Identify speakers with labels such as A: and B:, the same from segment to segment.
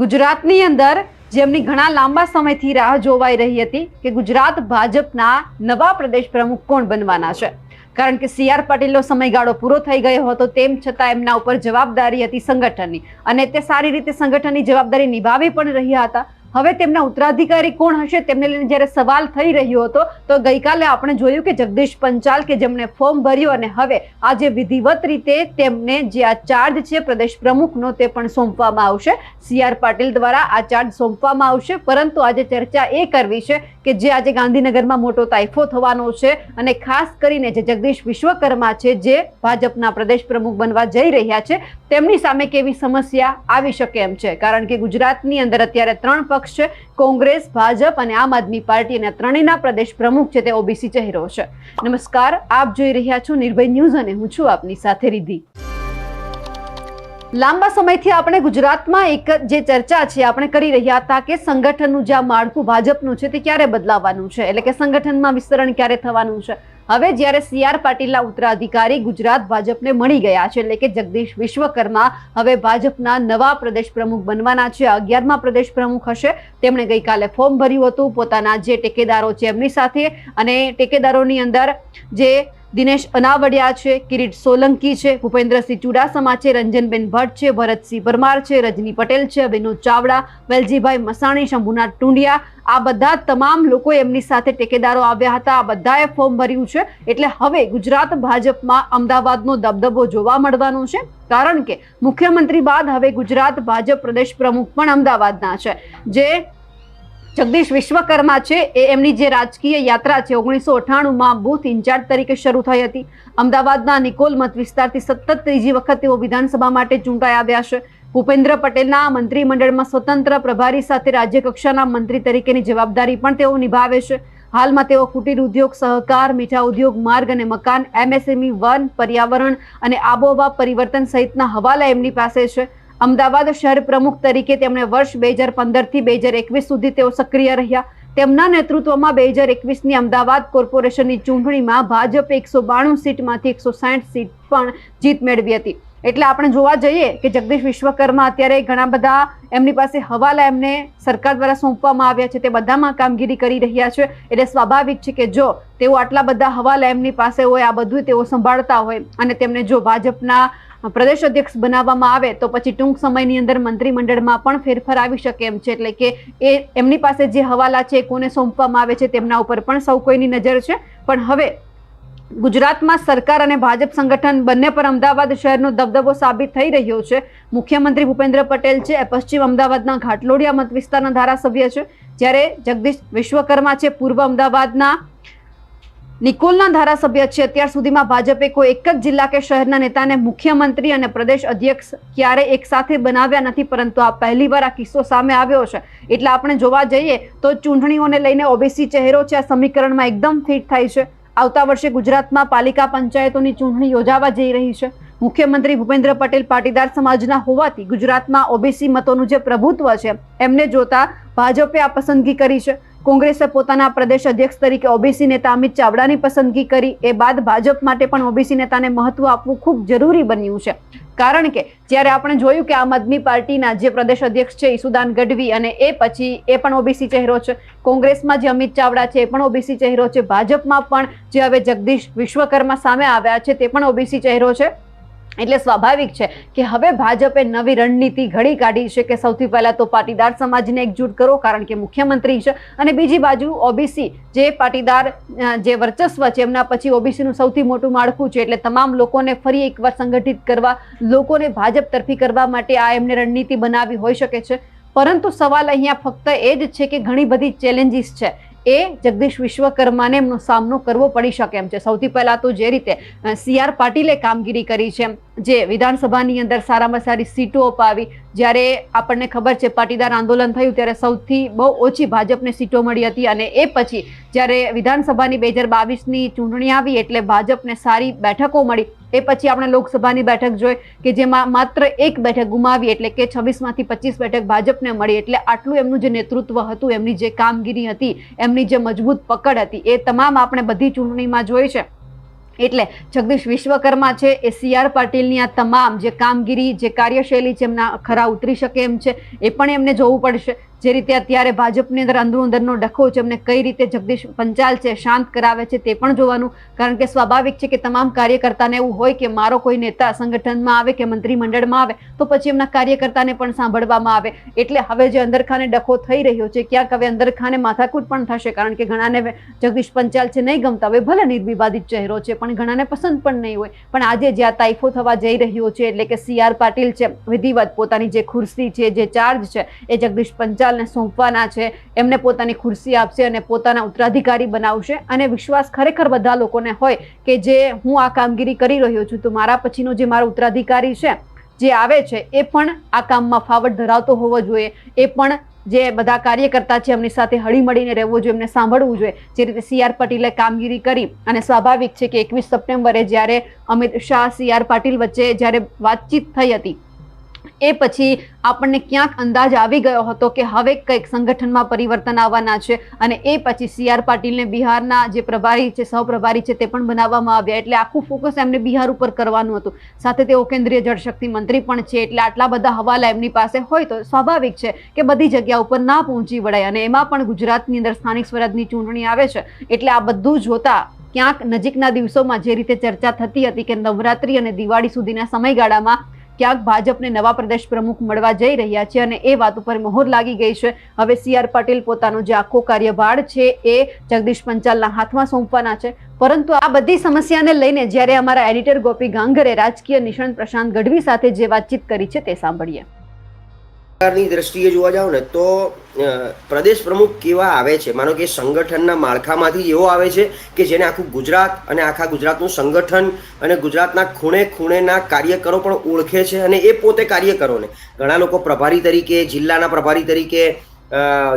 A: ગુજરાતની અંદર જેમની ઘણા લાંબા સમયથી રાહ જોવાઈ રહી હતી કે ગુજરાત ભાજપના નવા પ્રદેશ પ્રમુખ કોણ બનવાના છે. કારણ કે સી આર પાટીલનો સમયગાળો પૂરો થઈ ગયો હતો તેમ છતાં એમના ઉપર જવાબદારી હતી સંગઠનની. અને તે સારી રીતે સંગઠનની જવાબદારી નિભાવી પણ રહ્યા હતા. હવે તેમના ઉત્તરાધિકારી કોણ હશે તેમને લઈને જ્યારે સવાલ થઈ રહ્યો હતો, તો ગઈકાલે આપણે જોયું કે જગદીશ પંચાલ કે જેમણે ફોર્મ ભર્યું અને હવે આજે વિધિવત રીતે તેમને જે આ ચાર્જ છે પ્રદેશ પ્રમુખનો તે પણ સોંપવામાં આવશે. સી આર પાટીલ દ્વારા આ ચાર્જ સોંપવામાં આવશે, પરંતુ આજે ચર્ચા એ કરવી છે કે જે આજે ગાંધીનગરમાં મોટો તાઇફો થવાનો છે અને ખાસ કરીને જે જગદીશ વિશ્વકર્મા છે જે ભાજપના પ્રદેશ પ્રમુખ બનવા જઈ રહ્યા છે, તેમની સામે કેવી સમસ્યા આવી શકે એમ છે? કારણ કે ગુજરાતની અંદર અત્યારે ત્રણ પક્ષ છે, કોંગ્રેસ, ભાજપ અને આમ આદમી પાર્ટી અને ત્રણેયના પ્રદેશ પ્રમુખ છે તે ઓબીસી ચહેરો છે. નમસ્કાર, આપ જોઈ રહ્યા છો નિર્ભય ન્યૂઝ અને હું છું આપની સાથે રિધિ લાંબા સમયથી આપણે ગુજરાતમાં એક જે ચર્ચા છે, આપણે કરી રહ્યા હતા કે સંગઠનનું જે માળખું ભાજપનું છે, તે ક્યારે બદલાવાનું છે? એટલે કે સંગઠનમાં વિસ્તરણ ક્યારે થવાનું છે? હવે જ્યારે સી આર પાટીલના ઉત્તરાધિકારી ગુજરાત ભાજપને મળી ગયા છે, એટલે કે જગદીશ વિશ્વકર્મા હવે ભાજપના નવા પ્રદેશ પ્રમુખ બનવાના છે, અગિયારમા પ્રદેશ પ્રમુખ હશે. તેમણે ગઈકાલે ફોર્મ ભર્યું હતું, પોતાના જે ટેકેદારો છે, એમની સાથે અને ટેકેદારોની અંદર જે દિનેશ અનાવડિયા છે, કિરીટ સોલંકી છે, ભૂપેન્દ્રસિંહ ચુડાસમા છે, રંજનબેન ભટ્ટ છે, ભરતસિંહ પરમાર છે, રજની પટેલ છે વિનોદ ચાવડા, વેલજીભાઈ મસાણી, શંભુનાથ ટુંડિયા, આ બધા તમામ લોકો એમની સાથે ટેકેદારો આવ્યા હતા. આ બધાએ ફોર્મ ભર્યું છે. એટલે હવે ગુજરાત ભાજપમાં અમદાવાદનો દબદબો જોવા મળવાનો છે. કારણ કે મુખ્યમંત્રી બાદ હવે ગુજરાત ભાજપ પ્રદેશ પ્રમુખ પણ અમદાવાદના છે. જે જગદીશ વિશ્વકર્મા છે. એ એમની જે રાજકીય યાત્રા છે, ઓગણીસો અઠ્ઠાણુંમાં બૂથ ઇન્ચાર્જ તરીકે શરૂ થઈ હતી. અમદાવાદના નિકોલ મત વિસ્તારથી સતત ત્રીજી વખત તેઓ વિધાનસભા માટે ચૂંટાઈ આવ્યા છે. ભૂપેન્દ્ર પટેલના મંત્રીમંડળમાં સ્વતંત્ર પ્રભારી સાથે રાજ્યકક્ષાના મંત્રી તરીકેની જવાબદારી પણ તેઓ નિભાવે છે. હાલમાં તેઓ કુટીર ઉદ્યોગ, સહકાર, મીઠા ઉદ્યોગ, માર્ગ અને મકાન, એમએસએમઈ વન, પર્યાવરણ અને આબોહવા પરિવર્તન સહિતના હવાલા એમની પાસે છે. અમદાવાદ શહેર પ્રમુખ તરીકે તેમણે વર્ષ બે હજાર પંદરથી બે હજાર એકવીસ સુધી તેઓ સક્રિય રહ્યા. તેમના નેતૃત્વમાં બે હજાર એકવીસની અમદાવાદ કોર્પોરેશનની ચૂંટણીમાં ભાજપે એકસો બાણું સીટમાંથી એકસો સાઠ સીટ પણ જીત મેળવી હતી. એટલે આપણે જોવા જઈએ કે જગદીશ વિશ્વકર્મા અત્યારે ઘણા બધા એમની પાસે હવાલા એમને સરકાર દ્વારા સોંપવામાં આવ્યા છે, તે બધામાં કામગીરી કરી રહ્યા છે. એટલે સ્વાભાવિક છે કે જો તેઓ આટલા બધા હવાલા એમની પાસે હોય, આ બધું તેઓ સંભાળતા હોય અને તેમને જો ભાજપના પ્રદેશ અધ્યક્ષ બનાવવામાં આવે તો પછી ટૂંક સમયની અંદર મંત્રીમંડળમાં પણ ફેરફાર આવી શકે એમ છે. એટલે કે એ એમની પાસે જે હવાલા છે, કોને સોંપવામાં આવે છે તેમના ઉપર પણ સૌ કોઈની નજર છે. પણ હવે ગુજરાતમાં સરકાર અને ભાજપ સંગઠન બંને પર અમદાવાદ શહેરનો દબદબો સાબિત થઈ રહ્યો છે. મુખ્યમંત્રી ભૂપેન્દ્ર પટેલ છે, એ પશ્ચિમ અમદાવાદના ઘાટલોડિયા મત વિસ્તારના ધારાસભ્ય છે. જ્યારે જગદીશ વિશ્વકર્મા છે, પૂર્વ અમદાવાદના નિકોલના ધારાસભ્ય છે. અત્યાર સુધીમાં ભાજપે કોઈ એક જ જિલ્લા કે શહેરના નેતાને મુખ્યમંત્રી અને પ્રદેશ અધ્યક્ષ ક્યારે એક સાથે બનાવ્યા નથી, પરંતુ આ પહેલીવાર આ કિસ્સો સામે આવ્યો છે. એટલે આપણે જોવા જઈએ તો ચૂંટણીઓને લઈને ઓબીસી ચહેરો છે. આ સમીકરણમાં એકદમ ફિટ થાય છે. આવતા વર્ષે ગુજરાતમાં પાલિકા પંચાયતોની ચૂંટણી યોજાવા જઈ રહી છે. મુખ્યમંત્રી ભૂપેન્દ્ર પટેલ પાટીદાર સમાજના હોવાથી ગુજરાતમાં ઓબીસી મતોનું જે પ્રભુત્વ છે, એમને જોતા ભાજપે આ પસંદગી કરી છે. કોંગ્રેસે પોતાના પ્રદેશ અધ્યક્ષ તરીકે ઓબીસી નેતા અમિત ચાવડાની પસંદગી કરી. એ બાદ ભાજપ માટે પણ ઓબીસી નેતાને મહત્વ આપવું ખૂબ જરૂરી બન્યું છે. કારણ કે જ્યારે આપણે જોયું કે આમ આદમી પાર્ટીના જે પ્રદેશ અધ્યક્ષ છે, ઈસુદાન ગઢવી અને એ પછી એ પણ ઓબીસી ચહેરો છે, કોંગ્રેસમાં જે અમિત ચાવડા છે, એ પણ ઓબીસી ચહેરો છે, ભાજપમાં પણ જે હવે જગદીશ વિશ્વકર્મા સામે આવ્યા છે, તે પણ ઓબીસી ચહેરો છે. એટલે સ્વાભાવિક છે કે હવે ભાજપે નવી રણનીતિ ઘડી કાઢી છે કે સૌથી પહેલાં તો પાટીદાર સમાજને એકજૂટ કરો, કારણ કે મુખ્યમંત્રી છે. અને બીજી બાજુ ઓબીસી, જે પાટીદાર જે વર્ચસ્વ છે, એમના પછી ઓબીસીનું સૌથી મોટું માળખું છે. એટલે તમામ લોકોને ફરી એકવાર સંગઠિત કરવા, લોકોને ભાજપ તરફી કરવા માટે આ એમને રણનીતિ બનાવી હોઈ શકે છે. પરંતુ સવાલ અહીંયા ફક્ત એ જ છે કે ઘણી બધી ચેલેન્જીસ છે. એ જગદીશ વિશ્વકર્માને એમનો સામનો કરવો પડી શકે એમ છે. સૌથી પહેલાં તો જે રીતે સી આર પાટીલે કામગીરી કરી છે જે વિધાનસભાની અંદર સારામાં સારી સીટો અપાવી, જ્યારે આપણને ખબર છે પાટીદાર આંદોલન થયું ત્યારે સૌથી બહુ ઓછી ભાજપને સીટો મળી હતી અને એ પછી જ્યારે વિધાનસભાની બે હજાર બાવીસની ચૂંટણી આવી એટલે ભાજપને સારી બેઠકો મળી, એ પછી આપણે લોકસભાની બેઠક જોઈ કે જેમાં માત્ર એક બેઠક ગુમાવી એટલે કે છવ્વીસમાંથી પચીસ બેઠક ભાજપને મળી એટલે આટલું એમનું જે નેતૃત્વ હતું, એમની જે કામગીરી હતી, એમની જે મજબૂત પકડ હતી, એ તમામ આપણે બધી ચૂંટણીમાં જોઈ છે. એટલે જગદીશ વિશ્વકર્મા છે એ સી આર પાટીલની આ તમામ જે કામગીરી, જે કાર્યશૈલી છે એમના ખરા ઉતરી શકે એમ છે, એ પણ એમને જોવું પડશે. જે રીતે અત્યારે ભાજપની અંદર અંદરો અંદરનો ડખો છે, એમને કઈ રીતે જગદીશ પંચાલ છે, શાંત કરાવે છે તે પણ જોવાનું. કારણ કે સ્વાભાવિક છે કે તમામ કાર્યકર્તાને એવું હોય કે મારો કોઈ નેતા સંગઠનમાં આવે કે મંત્રીમંડળમાં આવે, તો પછી એમના કાર્યકર્તાને પણ સાંભળવામાં આવે. એટલે હવે જે અંદરખાને ડખો થઈ રહ્યો છે, ક્યાંક હવે અંદરખાને માથાકૂટ પણ થશે, કારણ કે ઘણાને જગદીશ પંચાલ છે નહીં ગમતા હવે ભલે નિર્વિવાદિત ચહેરો છે, પણ ઘણાને પસંદ પણ નહીં હોય. પણ આજે જ્યાં તાઇફો થવા જઈ રહ્યો છે, એટલે કે સી પાટીલ છે, વિધિવત પોતાની જે ખુરશી છે, જે ચાર્જ છે, એ જગદીશ પંચાલને સોંપવાના છે, એમને પોતાની ખુરશી આપશે અને પોતાના ઉત્તરાધિકારી બનાવશે. અને વિશ્વાસ ખરેખર બધા લોકોને હોય કે જે હું આ કામગીરી કરી રહ્યો છું, તો મારા પછીનો જે મારો ઉત્તરાધિકારી છે, જે આવે છે, એ પણ આ કામમાં ફાવટ ધરાવતો હોવો જોઈએ. એ પણ જે બધા કાર્યકર્તા છે, એમની સાથે હળીમળીને રહેવું જોઈએ, એમને સાંભળવું જોઈએ. જે રીતે સી આર પાટીલે કામગીરી કરી અને સ્વાભાવિક છે કે એકવીસ સપ્ટેમ્બરે જ્યારે અમિત શાહ, સી આર પાટીલ વચ્ચે જ્યારે વાતચીત થઈ હતી એ પછી આપણને ક્યાંક અંદાજ આવી ગયો હતો કે હવે કંઈક સંગઠનમાં પરિવર્તન આવવાના છે અને એ પછી સી આર પાટીલને બિહારના જે પ્રભારી છે સહપ્રભારી છે તે પણ બનાવવામાં આવ્યા. એટલે આખું ફોકસ એમને બિહાર ઉપર કરવાનું હતું. સાથે તેઓ કેન્દ્રીય જળશક્તિ મંત્રી પણ છે. એટલે આટલા બધા હવાલા એમની પાસે હોય તો સ્વાભાવિક છે કે બધી જગ્યા ઉપર ના પહોંચી વળાય અને એમાં પણ ગુજરાતની અંદર સ્થાનિક સ્વરાજની ચૂંટણી આવે છે. એટલે આ બધું જોતા ક્યાંક નજીકના દિવસોમાં જે રીતે ચર્ચા થતી હતી કે નવરાત્રી અને દિવાળી સુધીના સમયગાળામાં ક્યાંક ભાજપને નવા પ્રદેશ પ્રમુખ મળવા જઈ રહ્યા છે અને એ વાત ઉપર મોહર લાગી ગઈ છે. હવે સી આર પાટીલ પોતાનો જે આખો કાર્યભાર છે એ જગદીશ પંચાલના હાથમાં સોંપવાના છે. પરંતુ આ બધી સમસ્યાને લઈને જ્યારે અમારા એડિટર ગોપી ગાંગરે રાજકીય નિષ્ણાંત પ્રશાંત ગઢવી સાથે જે વાતચીત કરી છે તે સાંભળીએ.
B: સરકારની દ્રષ્ટિએ જોવા જાવ ને તો પ્રદેશ પ્રમુખ કેવા આવે છે? માનો કે સંગઠનના માળખામાંથી એવો આવે છે કે જેને આખું ગુજરાત અને આખા ગુજરાતનું સંગઠન અને ગુજરાતના ખૂણે ખૂણેના કાર્યકરો પણ ઓળખે છે અને એ પોતે કાર્યકરોને. ઘણા લોકો પ્રભારી તરીકે, જિલ્લાના પ્રભારી તરીકે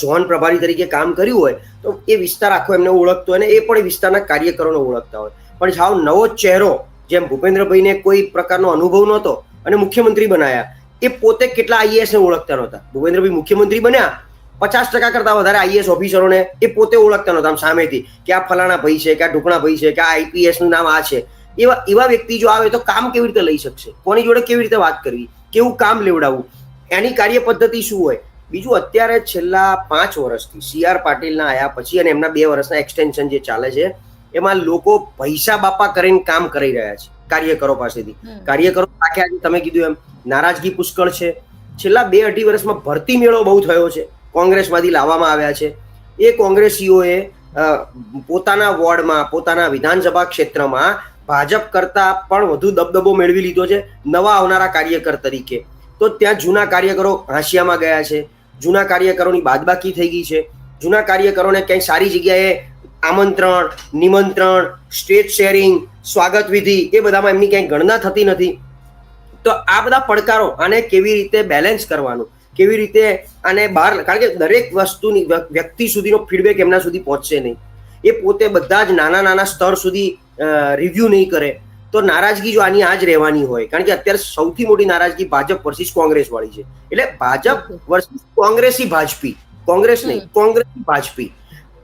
B: ઝોન પ્રભારી તરીકે કામ કર્યું હોય તો એ વિસ્તાર આખો એમને ઓળખતો હોય અને એ પણ વિસ્તારના કાર્યકરોને ઓળખતા હોય. પણ સાવ નવો ચહેરો જેમ ભૂપેન્દ્રભાઈને કોઈ પ્રકારનો અનુભવ નહોતો અને મુખ્યમંત્રી બનાયા, એ પોતે કેટલા આઈએએસ ને ઓળખતા નહોતા. ભૂપેન્દ્રભાઈ મુખ્યમંત્રી બન્યા પચાસ ટકા કરતા વધારે આઈએસ ઓફિસરોને એ પોતે ઓળખતા નહોતા આમ સામેથી કે આ ફલાણા ભાઈ છે કે આ ઢુકણા ભાઈ છે કે આ આઈપીએસનું નામ આ છે. એવા એવા વ્યક્તિ જો આવે તો કામ કેવી રીતે લઈ શકશે? કોની જોડે કેવી રીતે વાત કરવી? કેવું કામ લેવડાવવું? એની કાર્ય પદ્ધતિ શું હોય? બીજું અત્યારે છેલ્લા પાંચ વર્ષથી સી આર પાટીલના આયા પછી અને એમના બે વર્ષના એક્સટેન્શન જે ચાલે છે એમાં લોકો પૈસા બાપા કરીને કામ કરી રહ્યા છે કાર્યકરો પાસેથી. કાર્યકરો આખે આજે તમે કીધું એમ. નારાજગી પુષ્કળ છે. છેલ્લા બે અઢી વર્ષમાં ભરતી મેળો બહુ થયો છે. કોંગ્રેસમાંથી લાવવામાં આવ્યા છે. એ કોંગ્રેસીઓએ પોતાના વોર્ડમાં, પોતાના વિધાનસભા ક્ષેત્રમાં ભાજપ કરતા પણ વધુ દબદબો મેળવી લીધો છે, નવા આવનારા કાર્યકર તરીકે. તો ત્યાં જૂના કાર્યકરો હાંસિયામાં ગયા છે, જૂના કાર્યકરોની બાદબાકી થઈ ગઈ છે, જૂના કાર્યકરોને ક્યાંય સારી જગ્યાએ આમંત્રણ, નિમંત્રણ, સ્ટેજ શેરિંગ, સ્વાગત વિધિ એ બધામાં એમની ક્યાંય ગણના થતી નથી. તો આ બધા પડકારો આને કેવી રીતે બેલેન્સ કરવાનું? કેવી રીતે આને બહાર કારણ કે દરેક વસ્તુની વ્ય- વ્યક્તિ સુધીનો ફીડબેક એમના સુધી પહોંચશે નહીં. એ પોતે બધા જ નાના નાના સ્તર સુધી રિવ્યુ નહીં કરે. તો નારાજગી જો આની આ જ રહેવાની હોય કારણ કે અત્યારે સૌથી મોટી નારાજગી ભાજપ વર્સિસ કોંગ્રેસ વાળી છે. એટલે ભાજપ વર્સિસ કોંગ્રેસી ભાજપી. કોંગ્રેસ નહીં કોંગ્રેસી ભાજપી.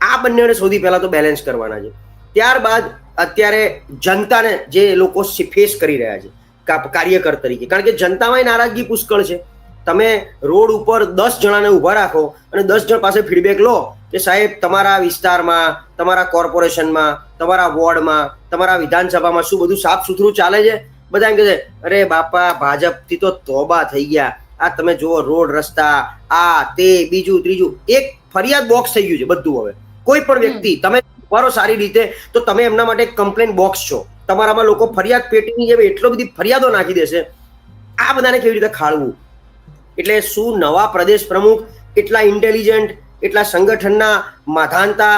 B: આ બંનેને સૌથી પહેલા તો બેલેન્સ કરવાના છે. ત્યારબાદ અત્યારે જનતાને જે લોકો ફેસ કરી રહ્યા છે કાર્યકર તરીકે. કારણ કે જનતામાં નારાજગી પુષ્કળ છે. તમે રોડ ઉપર દસ જણાને ઊભા રાખો અને દસ જણ પાસે ફીડબેક લો કે સાહેબ તમારા વિસ્તારમાં તમારા કોર્પોરેશનમાં તમારા વોર્ડમાં તમારા વિધાનસભામાં શું બધું સાફ સુથરું ચાલે છે? બધા એમ કહે છે અરે બાપા ભાજપથી તો તોબા થઈ ગયા. આ તમે જુઓ રોડ રસ્તા આ તે બીજું ત્રીજું. એક ફરિયાદ બોક્સ થઈ ગયું છે બધું હવે. કોઈ પણ વ્યક્તિ તમે ઉભારો સારી રીતે તો તમે એમના માટે કમ્પ્લેન બોક્સ છો. તમારામાં લોકો ફરિયાદ પેટીની જેમ એટલો બધી ફરિયાદો નાખી દેશે. આ બધાને કેવી રીતે ખાળવું? એટલે શું નવા પ્રદેશ પ્રમુખ, એટલા ઇન્ટેલિજન્ટ એટલા સંગઠનના માધાનતા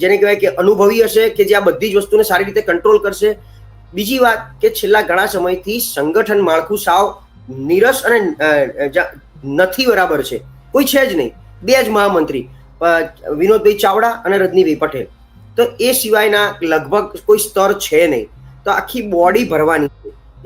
B: જેને કહેવાય કે અનુભવી હશે કે જે આ બધી જ વસ્તુને સારી રીતે કંટ્રોલ કરશે? બીજી વાત કે છેલ્લા ઘણા સમયથી સંગઠન માળખું સાવ નીરસ અને નથી બરાબર છે. કોઈ છે જ નહીં. બે જ મહામંત્રી વિનોદભાઈ ચાવડા અને રજનીભાઈ પટેલ. તો એ સિવાયના લગભગ કોઈ સ્તર છે નહીં. તો આખી બોડી ભરવાની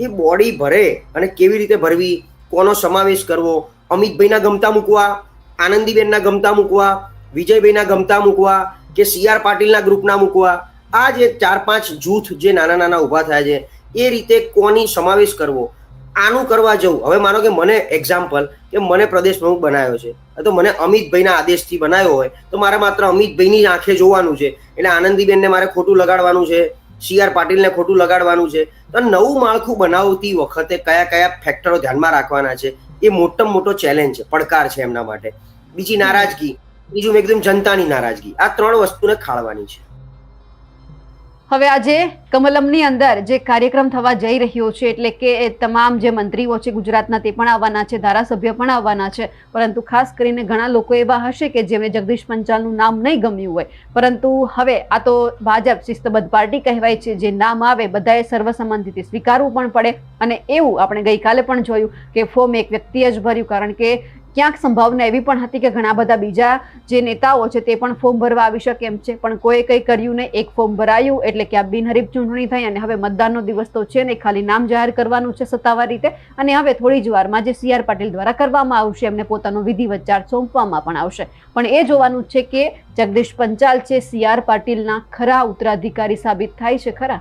B: એ બોડી ભરે અને કેવી રીતે ભરવી? કોનો સમાવેશ કરવો? અમિતભાઈના ગમતા મૂકવા, આનંદીબેનના ગમતા મૂકવા, વિજયભાઈના ગમતા મૂકવા કે સી આર પાટીલના ગ્રુપના મૂકવા? આ જે ચાર પાંચ જૂથ જે નાના નાના ઊભા થયા છે, એ રીતે કોની સમાવેશ કરવો? આનું કરવા જવું. હવે માનો કે મને એક્ઝામ્પલ કે મને પ્રદેશ પ્રમુખ બનાવ્યો છે. તો મને અમિતભાઈના આદેશથી બનાવ્યો હોય, તો મારે માત્ર અમિતભાઈની આંખે જોવાનું છે. એટલે આનંદીબેનને મારે ખોટું લગાડવાનું છે. સી આર પાટીલને ખોટું લગાડવાનું છે. તો નવું માળખું બનાવતી વખતે કયા કયા ફેક્ટરો ધ્યાનમાં રાખવાના છે? એ મોટામાં મોટો ચેલેન્જ છે, પડકાર છે એમના માટે. બીજી નારાજગી. બીજું એકદમ જનતાની નારાજગી. આ ત્રણ વસ્તુને ખાળવાની છે.
A: હવે આજે કમલમની અંદર જે કાર્યક્રમ થવા જઈ રહ્યો છે, એટલે કે તમામ જે મંત્રીઓ છે ગુજરાતના તે પણ આવવાના છે, ધારાસભ્ય પણ આવવાના છે, પરંતુ ખાસ કરીને ઘણા લોકો એવા હશે કે જેમને જગદીશ પંચાલનું નામ નહીં ગમ્યું હોય. પરંતુ હવે આ તો ભાજપ શિસ્તબદ્ધ પાર્ટી કહેવાય છે, જે નામ આવે બધાએ સર્વસંમતિથી સ્વીકારવું પણ પડે. અને એવું આપણે ગઈકાલે પણ જોયું કે ફોર્મ એક વ્યક્તિએ જ ભર્યું, કારણ કે ક્યાંક સંભાવના એવી પણ હતી કે ઘણા બધા બીજા જે નેતાઓ છે તે પણ ફોર્મ ભરવા આવી શકે એમ છે. પણ કોઈ કંઈ કર્યું નહીં. એક ફોર્મ ભરાયું એટલે કે આ બિનહરીફ ચૂંટણી થઈ અને હવે મતદાનનો દિવસ તો છે ને ખાલી નામ જાહેર કરવાનું છે સત્તાવાર રીતે. અને હવે થોડી જ વારમાં જે સી આર પાટીલ દ્વારા કરવામાં આવશે, એમને પોતાનો વિધિવત ચાર્જ સોંપવામાં પણ આવશે. પણ એ જોવાનું છે કે જગદીશ પંચાલ છે સી આર પાટીલના ખરા ઉત્તરાધિકારી સાબિત થાય છે ખરા?